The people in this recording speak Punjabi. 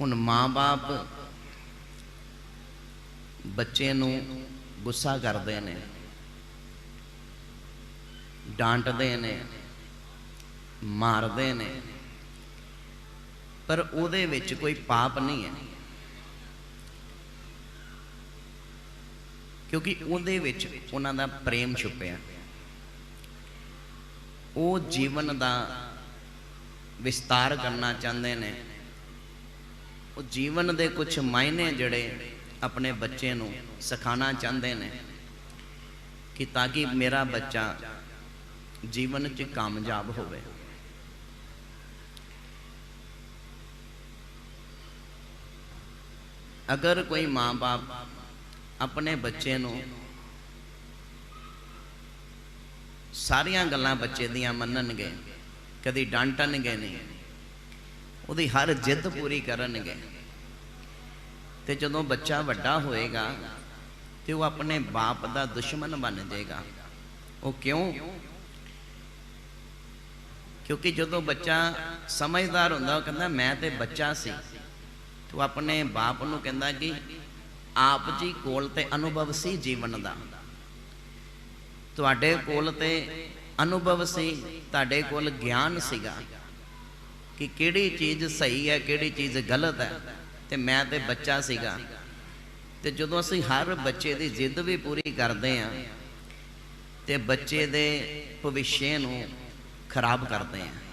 ਹੁਣ ਮਾਂ-ਬਾਪ ਬੱਚੇ ਨੂੰ ਗੁੱਸਾ ਕਰਦੇ ਨੇ, ਡਾਂਟਦੇ ਨੇ, ਮਾਰਦੇ ਨੇ, ਪਰ ਉਹਦੇ ਵਿੱਚ ਕੋਈ ਪਾਪ ਨਹੀਂ ਹੈ। ਕਿਉਂਕਿ ਉਹਦੇ ਵਿੱਚ ਉਹਨਾਂ ਦਾ ਪ੍ਰੇਮ ਛੁਪਿਆ। ਉਹ ਜੀਵਨ ਦਾ ਵਿਸਤਾਰ ਕਰਨਾ ਚਾਹੁੰਦੇ ਨੇ। ਉਹ ਜੀਵਨ ਦੇ ਕੁਝ ਮਾਇਨੇ ਜਿਹੜੇ ਆਪਣੇ ਬੱਚੇ ਨੂੰ ਸਿਖਾਉਣਾ ਚਾਹੁੰਦੇ ਨੇ ਕਿ ਤਾਂ ਕਿ ਮੇਰਾ ਬੱਚਾ ਜੀਵਨ 'ਚ ਕਾਮਯਾਬ ਹੋਵੇ। ਅਗਰ ਕੋਈ ਮਾਂ-ਬਾਪ ਆਪਣੇ ਬੱਚੇ ਨੂੰ ਸਾਰੀਆਂ ਗੱਲਾਂ ਬੱਚੇ ਦੀਆਂ ਮੰਨਣਗੇ, ਕਦੀ ਡਾਂਟਣਗੇ ਨਹੀਂ ਉਹਦੀ ਹਰ ਜਿੱਦ ਪੂਰੀ ਕਰਨਗੇ। ਤੇ ਜਦੋਂ ਬੱਚਾ ਵੱਡਾ ਹੋਏਗਾ, ਤੇ ਉਹ ਆਪਣੇ ਬਾਪ ਦਾ ਦੁਸ਼ਮਣ ਬਣ ਜਾਏਗਾ। ਉਹ ਕਿਉਂ? ਕਿਉਂਕਿ ਜਦੋਂ ਬੱਚਾ ਸਮਝਦਾਰ ਹੁੰਦਾ, ਉਹ ਕਹਿੰਦਾ, ਮੈਂ ਤੇ ਬੱਚਾ ਸੀ। ਤੂੰ ਆਪਣੇ ਬਾਪ ਨੂੰ ਕਹਿੰਦਾ ਕਿ ਆਪ ਜੀ ਕੋਲ ਤੇ ਅਨੁਭਵ ਸੀ ਜੀਵਨ ਦਾ। ਤੁਹਾਡੇ ਕੋਲ ਤੇ ਅਨੁਭਵ ਸੀ, ਤੁਹਾਡੇ ਕੋਲ ਗਿਆਨ ਸੀਗਾ। ਕਿ ਕਿਹੜੀ ਚੀਜ਼ ਸਹੀ ਹੈ, ਕਿਹੜੀ ਚੀਜ਼ ਗਲਤ ਹੈ। ਤੇ ਮੈਂ ਤੇ ਬੱਚਾ ਸੀਗਾ। ਤੇ ਜਦੋਂ ਅਸੀਂ ਹਰ ਬੱਚੇ ਦੀ ਜਿੱਦ ਵੀ ਪੂਰੀ ਕਰਦੇ ਆਂ ਤੇ ਬੱਚੇ ਦੇ ਭਵਿੱਖ ਨੂੰ ਖਰਾਬ ਕਰਦੇ ਆਂ